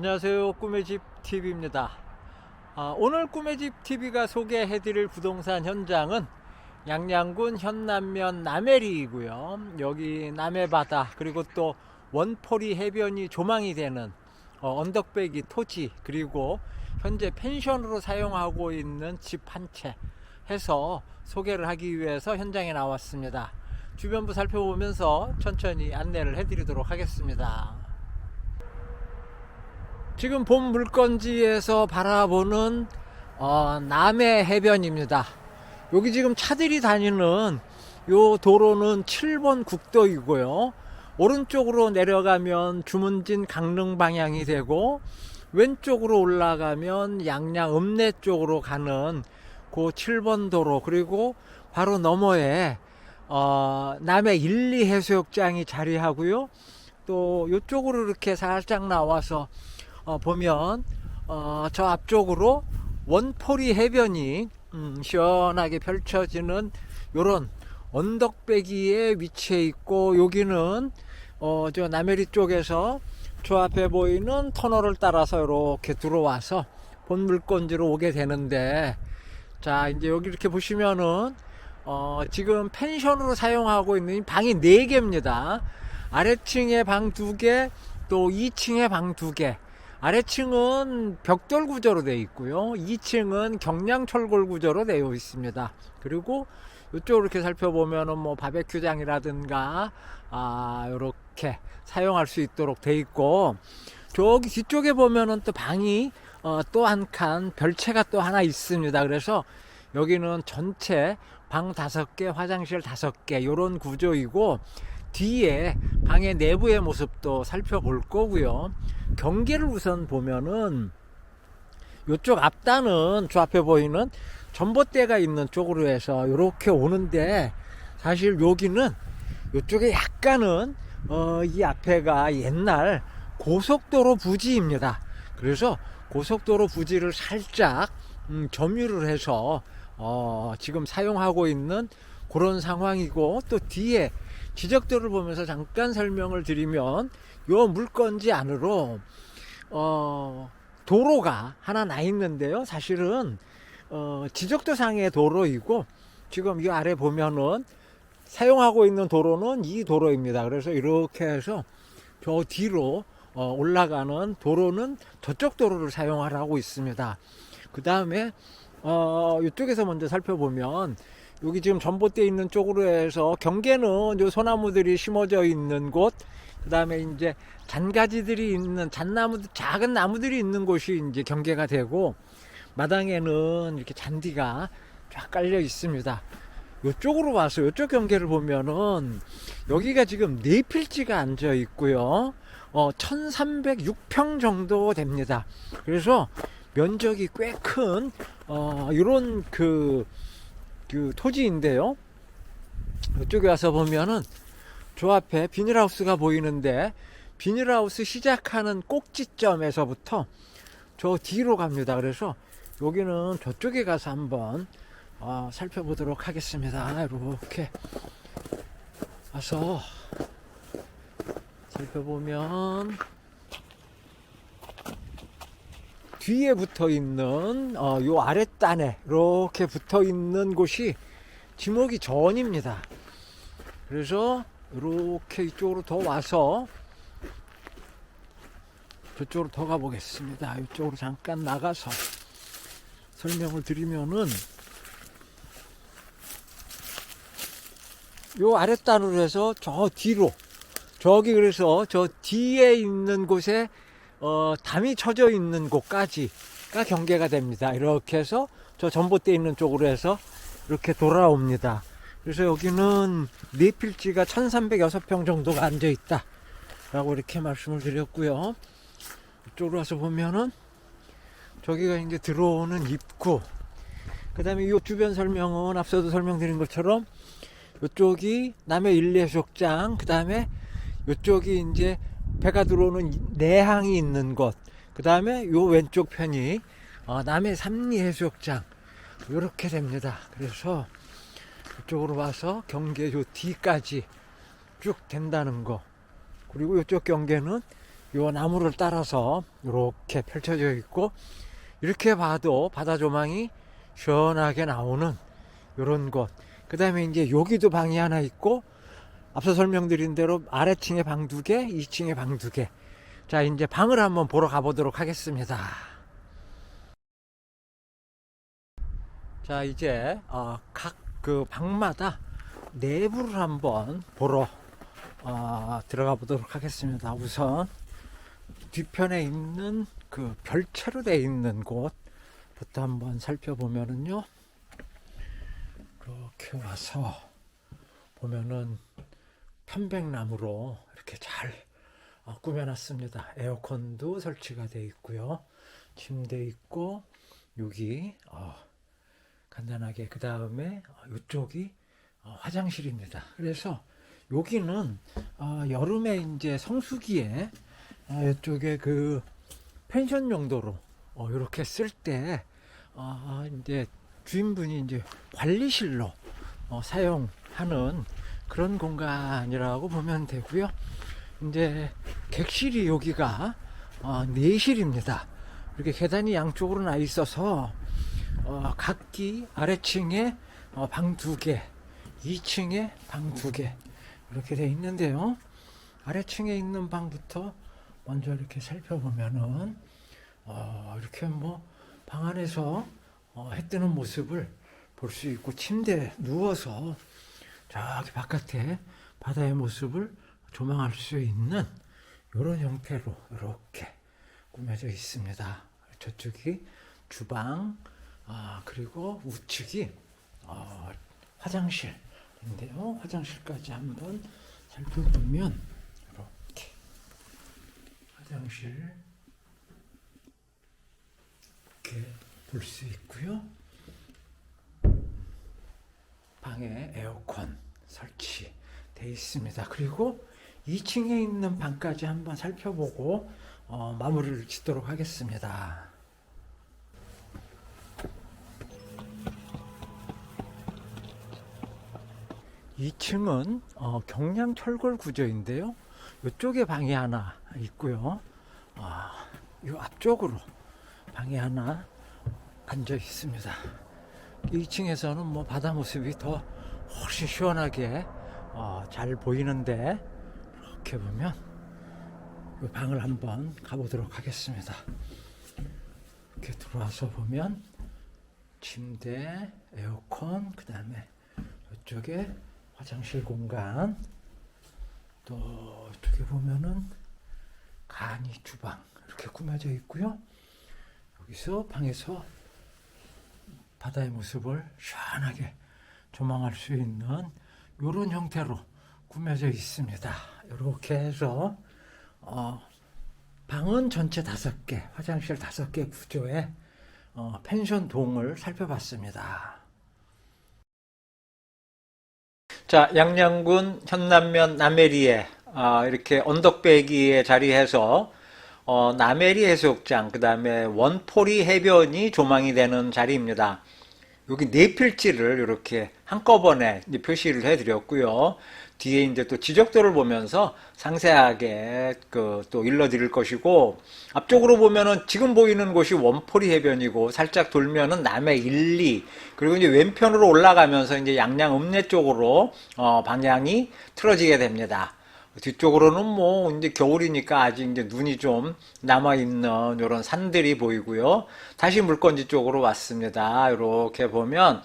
안녕하세요. 꿈의 집 TV입니다. 아, 오늘 꿈의 집 TV가 소개해 드릴 부동산 현장은 양양군 현남면 남해리이고요. 여기 남해바다 그리고 또 원포리 해변이 조망이 되는 어, 언덕배기 토지 그리고 현재 펜션으로 사용하고 있는 집 한 채 해서 소개를 하기 위해서 현장에 나왔습니다. 주변부 살펴보면서 천천히 안내를 해드리도록 하겠습니다. 지금 본 물건지에서 바라보는 어, 남해 해변입니다. 여기 지금 차들이 다니는 요 도로는 7번 국도이고요. 오른쪽으로 내려가면 주문진 강릉 방향이 되고 왼쪽으로 올라가면 양양 읍내 쪽으로 가는 그 7번 도로 그리고 바로 너머에 어, 남해 1, 2 해수욕장이 자리하고요. 또 이쪽으로 이렇게 살짝 나와서 어, 보면 어, 저 앞쪽으로 원포리 해변이 음, 시원하게 펼쳐지는 요런 언덕배기에 위치해 있고 여기는 어, 저 남해리 쪽에서 저 앞에 보이는 터널을 따라서 이렇게 들어와서 본 물건지로 오게 되는데 자 이제 여기 이렇게 보시면은 어, 지금 펜션으로 사용하고 있는 방이 4개입니다. 아래층에 방 2개, 또 2층에 방 2개. 아래층은 벽돌 구조로 되어 있고요. 2층은 경량 철골 구조로 되어 있습니다. 그리고 이쪽으로 이렇게 살펴보면은 뭐 바베큐장이라든가 아, 요렇게 사용할 수 있도록 되어 있고 저기 뒤쪽에 보면은 또 방이 어, 또 한 칸 별채가 또 하나 있습니다. 그래서 여기는 전체 방 다섯 개, 화장실 다섯 개 요런 구조이고 뒤에 방의 내부의 모습도 살펴볼 거고요. 경계를 우선 보면은 요쪽 앞단은 저 앞에 보이는 전봇대가 있는 쪽으로 해서 이렇게 오는데 사실 여기는 요쪽에 약간은 어, 이 앞에가 옛날 고속도로 부지입니다. 그래서 고속도로 부지를 살짝 음, 점유를 해서 어, 지금 사용하고 있는 그런 상황이고 또 뒤에 지적도를 보면서 잠깐 설명을 드리면 요 물건지 안으로 어, 도로가 하나 나 있는데요. 사실은 어, 지적도 상의 도로이고 지금 이 아래 보면은 사용하고 있는 도로는 이 도로입니다. 그래서 이렇게 해서 저 뒤로 어, 올라가는 도로는 저쪽 도로를 사용하라고 있습니다. 그 다음에 어, 이쪽에서 먼저 살펴보면 여기 지금 전봇대 있는 쪽으로 해서 경계는 요 소나무들이 심어져 있는 곳, 그 다음에 이제 잔가지들이 있는 잣나무, 작은 나무들이 있는 곳이 이제 경계가 되고 마당에는 이렇게 잔디가 쫙 깔려 있습니다. 이쪽으로 와서 이쪽 경계를 보면은 여기가 지금 네 필지가 앉아 있고요. 어, 1306평 정도 됩니다. 그래서 면적이 꽤 큰, 어, 이런 그, 그 토지인데요. 이쪽에 와서 보면은 저 앞에 비닐하우스가 보이는데 비닐하우스 시작하는 꼭지점에서부터 저 뒤로 갑니다. 그래서 여기는 저쪽에 가서 한번 어, 살펴보도록 하겠습니다. 이렇게 와서 살펴보면 뒤에 붙어 있는 어, 요 아랫단에 이렇게 붙어 있는 곳이 지목이 전입니다. 그래서 이렇게 이쪽으로 더 와서 저쪽으로 더 가보겠습니다. 이쪽으로 잠깐 나가서 설명을 드리면은 요 아랫단으로 해서 저 뒤로 저기 그래서 저 뒤에 있는 곳에 어, 담이 쳐져 있는 곳까지가 경계가 됩니다. 이렇게 해서 저 전봇대 있는 쪽으로 해서 이렇게 돌아옵니다. 그래서 여기는 네 필지가 1306평 정도가 앉아 있다. 라고 이렇게 말씀을 드렸고요. 이쪽으로 와서 보면은 저기가 이제 들어오는 입구. 그 다음에 이 주변 설명은 앞서도 설명드린 것처럼 이쪽이 남해 일례수욕장, 그 다음에 이쪽이 이제 배가 들어오는 내항이 있는 곳, 그 다음에 요 왼쪽 편이 어, 남해 삼리 해수욕장 이렇게 됩니다. 그래서 이쪽으로 와서 경계 요 뒤까지 쭉 된다는 거. 그리고 이쪽 경계는 요 나무를 따라서 이렇게 펼쳐져 있고 이렇게 봐도 바다 조망이 시원하게 나오는 요런 곳. 그 다음에 이제 여기도 방이 하나 있고 앞서 설명드린 대로 아래층에 방 두 개, 2층에 방 두 개. 자, 이제 방을 한번 보러 가보도록 하겠습니다. 자, 이제 어, 각그 방마다 내부를 한번 보러 어, 들어가 보도록 하겠습니다. 우선 뒤편에 있는 그 별채로 되어 있는 곳부터 한번 살펴보면은요. 이렇게 와서 보면은 편백나무로 이렇게 잘 어, 꾸며놨습니다. 에어컨도 설치가 되어 있고요. 침대 있고 여기 어, 간단하게 그 다음에 이쪽이 어, 화장실입니다. 그래서 여기는 어, 여름에 이제 성수기에 어, 이쪽에 그 펜션 용도로 어, 이렇게 쓸때 어, 이제 주인분이 이제 관리실로 어, 사용하는 그런 공간이라고 보면 되고요. 이제 객실이 여기가 어, 내실입니다. 이렇게 계단이 양쪽으로 나 있어서 어, 각기 아래층에 어, 방두 개, 2층에 방 두 개 이렇게 돼 있는데요. 아래층에 있는 방부터 먼저 이렇게 살펴보면은 어, 이렇게 뭐 방 안에서 어, 해 뜨는 모습을 볼 수 있고 침대에 누워서 저기 바깥에 바다의 모습을 조망할 수 있는 이런 형태로 이렇게 꾸며져 있습니다. 저쪽이 주방, 아, 그리고 우측이 어, 화장실인데요. 화장실까지 한번 살펴보면 이렇게 화장실 이렇게 볼 수 있고요. 방에 에어컨 설치되어 있습니다. 그리고 2층에 있는 방까지 한번 살펴보고 어, 마무리를 짓도록 하겠습니다. 2층은 어, 경량 철골 구조인데요. 이쪽에 방이 하나 있고요. 아, 이 앞쪽으로 방이 하나 앉아 있습니다. 2층에서는 뭐 바다 모습이 더 훨씬 시원하게 어, 잘 보이는데 이렇게 보면 이 방을 한번 가보도록 하겠습니다. 이렇게 들어와서 보면 침대, 에어컨, 그 다음에 이쪽에 화장실 공간, 또 이쪽에 보면은 간이 주방 이렇게 꾸며져 있고요. 여기서 방에서 바다의 모습을 시원하게 조망할 수 있는 이런 형태로 꾸며져 있습니다. 이렇게 해서 어, 방은 전체 다섯 개, 화장실 다섯 개 구조의 어, 펜션 동을 살펴봤습니다. 자, 양양군 현남면 남해리에 아, 이렇게 언덕배기에 자리해서 어, 남해리 해수욕장, 그 다음에 원포리 해변이 조망이 되는 자리입니다. 여기 네 필지를 이렇게 한꺼번에 표시를 해드렸고요. 뒤에 이제 또 지적도를 보면서 상세하게 그 또 일러드릴 것이고 앞쪽으로 보면은 지금 보이는 곳이 원포리 해변이고 살짝 돌면은 남해 1, 2 그리고 이제 왼편으로 올라가면서 이제 양양 읍내 쪽으로 어 방향이 틀어지게 됩니다. 뒤쪽으로는 뭐 이제 겨울이니까 아직 이제 눈이 좀 남아 있는 이런 산들이 보이고요. 다시 물건지 쪽으로 왔습니다. 이렇게 보면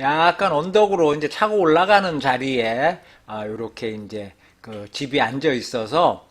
약간 언덕으로 이제 차고 올라가는 자리에 아 이렇게 이제 그 집이 앉아 있어서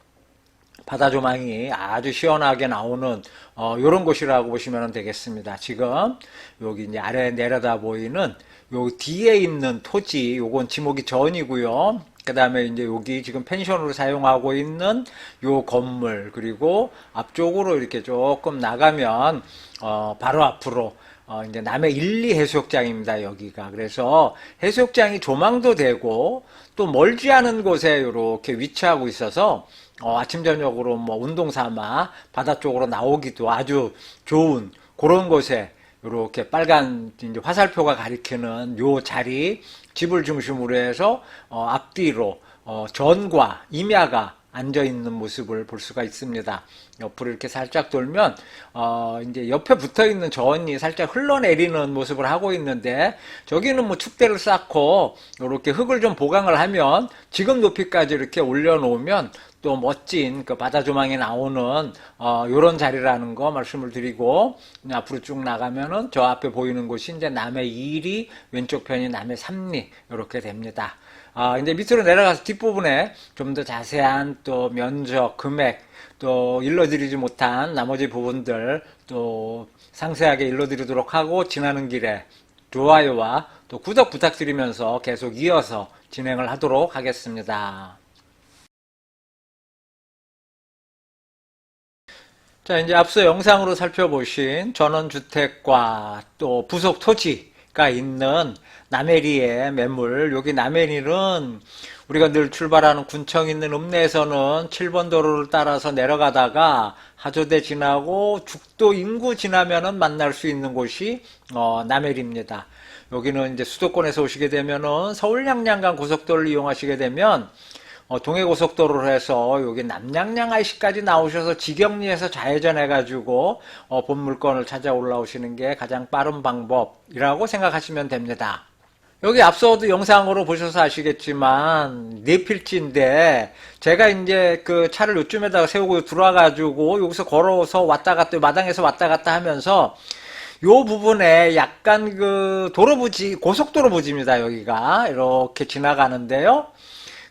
바다 조망이 아주 시원하게 나오는 어 요런 곳이라고 보시면 되겠습니다. 지금 여기 이제 아래 내려다 보이는 요 뒤에 있는 토지 요건 지목이 전이고요. 그 다음에 이제 여기 지금 펜션으로 사용하고 있는 요 건물 그리고 앞쪽으로 이렇게 조금 나가면 어 바로 앞으로 어 이제 남해 1, 2 해수욕장입니다 여기가. 그래서 해수욕장이 조망도 되고 또 멀지 않은 곳에 이렇게 위치하고 있어서 어 아침 저녁으로 뭐 운동 삼아 바다 쪽으로 나오기도 아주 좋은 그런 곳에 이렇게 빨간 이제 화살표가 가리키는 요 자리 집을 중심으로 해서 어, 앞뒤로 어, 전과 임야가 앉아 있는 모습을 볼 수가 있습니다. 옆으로 이렇게 살짝 돌면 어 이제 옆에 붙어 있는 전이 살짝 흘러내리는 모습을 하고 있는데 저기는 뭐 축대를 쌓고 이렇게 흙을 좀 보강을 하면 지금 높이까지 이렇게 올려놓으면 또 멋진 그 바다 조망이 나오는 어 요런 자리라는 거 말씀을 드리고 앞으로 쭉 나가면은 저 앞에 보이는 곳이 이제 남해 2리 왼쪽 편이 남해 3리 이렇게 됩니다. 아 이제 밑으로 내려가서 뒷부분에 좀 더 자세한 또 면적 금액 또 일러드리지 못한 나머지 부분들 또 상세하게 일러드리도록 하고 지나는 길에 좋아요와 또 구독 부탁드리면서 계속 이어서 진행을 하도록 하겠습니다. 자, 이제 앞서 영상으로 살펴보신 전원주택과 또 부속 토지 가 있는 남해리의 매물. 여기 남해리는 우리가 늘 출발하는 군청 있는 읍내에서는 7번 도로를 따라서 내려가다가 하조대 지나고 죽도 인구 지나면은 만날 수 있는 곳이 어, 남해리입니다. 여기는 이제 수도권에서 오시게 되면은 서울 양양간 고속도로를 이용하시게 되면 어, 동해고속도로를 해서 여기 남양양 IC까지 나오셔서 지경리에서 좌회전 해가지고 어, 본 물건을 찾아 올라오시는 게 가장 빠른 방법이라고 생각하시면 됩니다. 여기 앞서도 영상으로 보셔서 아시겠지만 네 필지인데 제가 이제 그 차를 요쯤에다가 세우고 들어와가지고 여기서 걸어서 왔다 갔다 마당에서 왔다 갔다 하면서 요 부분에 약간 그 도로 부지 고속도로 부지입니다 여기가 이렇게 지나가는데요.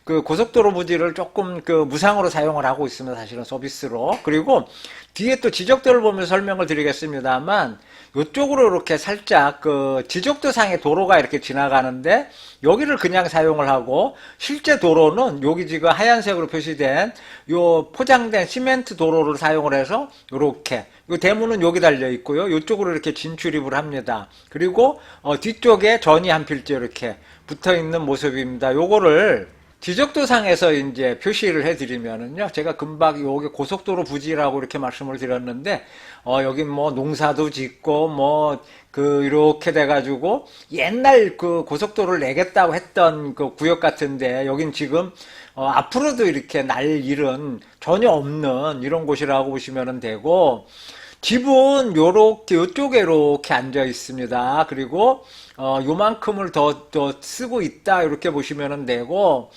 그 고속도로 부지를 조금 그 무상으로 사용을 하고 있습니다. 사실은 서비스로. 그리고 뒤에 또 지적도를 보면서 설명을 드리겠습니다만 이쪽으로 이렇게 살짝 그 지적도 상의 도로가 이렇게 지나가는데 여기를 그냥 사용을 하고 실제 도로는 여기 지금 하얀색으로 표시된 요 포장된 시멘트 도로를 사용을 해서 이렇게 요 대문은 여기 달려 있고요. 이쪽으로 이렇게 진출입을 합니다. 그리고 어 뒤쪽에 전이 한 필지 이렇게 붙어 있는 모습입니다. 요거를 지적도상에서 이제 표시를 해드리면은요, 제가 금방 여기 고속도로 부지라고 이렇게 말씀을 드렸는데, 어, 여기 뭐 농사도 짓고, 뭐, 그, 이렇게 돼가지고, 옛날 그 고속도로를 내겠다고 했던 그 구역 같은데, 여긴 지금, 어, 앞으로도 이렇게 날 일은 전혀 없는 이런 곳이라고 보시면 되고, 집은 요렇게 요쪽에 이렇게 앉아 있습니다. 그리고 어 요만큼을 더 더 쓰고 있다 이렇게 보시면 되고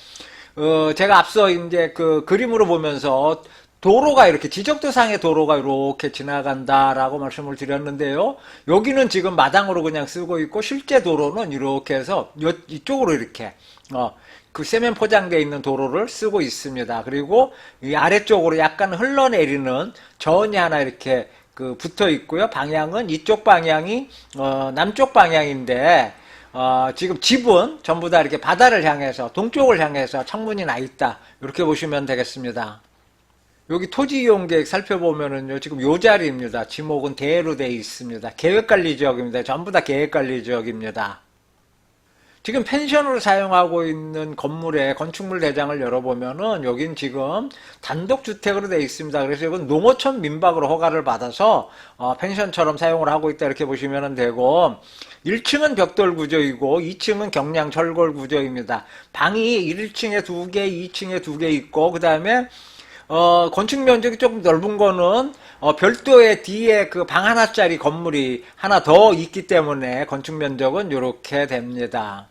어 제가 앞서 이제 그 그림으로 보면서 도로가 이렇게 지적도상의 도로가 이렇게 지나간다라고 말씀을 드렸는데요. 여기는 지금 마당으로 그냥 쓰고 있고 실제 도로는 이렇게 해서 요, 이쪽으로 이렇게 어, 그 세면 포장되어 있는 도로를 쓰고 있습니다. 그리고 이 아래쪽으로 약간 흘러내리는 전이 하나 이렇게 그 붙어 있고요. 방향은 이쪽 방향이 어, 남쪽 방향인데 어, 지금 집은 전부 다 이렇게 바다를 향해서 동쪽을 향해서 창문이 나 있다. 이렇게 보시면 되겠습니다. 여기 토지 이용 계획 살펴보면은요, 지금 요 자리입니다. 지목은 대로 되어 있습니다. 계획관리 지역입니다. 전부 다 계획관리 지역입니다. 지금 펜션으로 사용하고 있는 건물의 건축물 대장을 열어보면은 여긴 지금 단독주택으로 되어 있습니다. 그래서 이건 농어촌 민박으로 허가를 받아서 어, 펜션처럼 사용을 하고 있다 이렇게 보시면 되고 1층은 벽돌 구조이고 2층은 경량 철골 구조입니다. 방이 1층에 2개, 2층에 2개 있고 그 다음에 어, 건축 면적이 조금 넓은 거는 어, 별도의 뒤에 그 방 하나짜리 건물이 하나 더 있기 때문에 건축 면적은 이렇게 됩니다.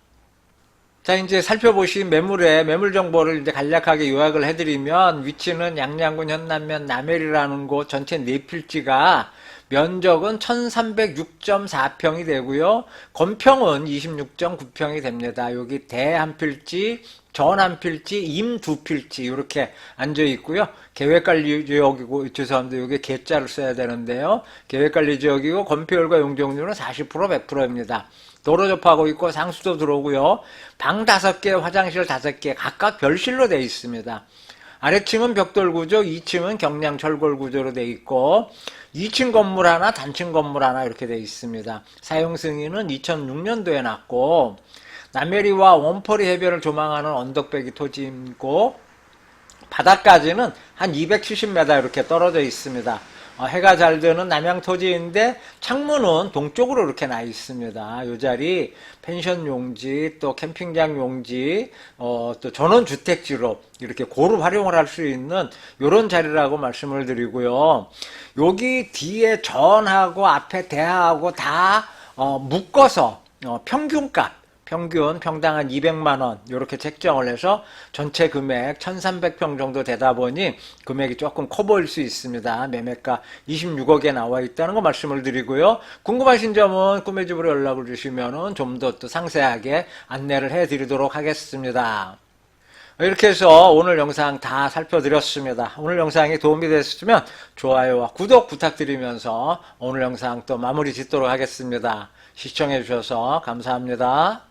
자, 이제 살펴보신 매물의 매물 정보를 이제 간략하게 요약을 해드리면 위치는 양양군 현남면 남해리라는 곳 전체 네 필지가 면적은 1306.4평이 되고요. 건평은 26.9평이 됩니다. 여기 대 한 필지, 전 한 필지, 임 두 필지 이렇게 앉아 있고요. 계획관리 지역이고 죄송합니다. 여기 개자를 써야 되는데요. 계획관리 지역이고 건폐율과 용적률은 40% 100%입니다. 도로 접하고 있고 상수도 들어오고요. 방 다섯 개, 화장실 다섯 개 각각 별실로 되어 있습니다. 아래층은 벽돌 구조, 2층은 경량 철골 구조로 되어 있고 2층 건물 하나, 단층 건물 하나 이렇게 되어 있습니다. 사용 승인은 2006년도에 났고 남해리와 원퍼리 해변을 조망하는 언덕배기 토지이고 바닥까지는 한 270m 이렇게 떨어져 있습니다. 어, 해가 잘 드는 남양 토지인데 창문은 동쪽으로 이렇게 나 있습니다. 이 자리 펜션 용지 또 캠핑장 용지 어, 또 전원 주택지로 이렇게 고루 활용을 할 수 있는 이런 자리라고 말씀을 드리고요. 여기 뒤에 전하고 앞에 대하고 다 어, 묶어서 어, 평균값 평균 평당 한 200만 원 이렇게 책정을 해서 전체 금액 1,300평 정도 되다 보니 금액이 조금 커 보일 수 있습니다. 매매가 26억에 나와 있다는 거 말씀을 드리고요. 궁금하신 점은 꿈의 집으로 연락을 주시면은 좀더 또 상세하게 안내를 해 드리도록 하겠습니다. 이렇게 해서 오늘 영상 다 살펴드렸습니다. 오늘 영상이 도움이 됐으면 좋아요와 구독 부탁드리면서 오늘 영상 또 마무리 짓도록 하겠습니다. 시청해 주셔서 감사합니다.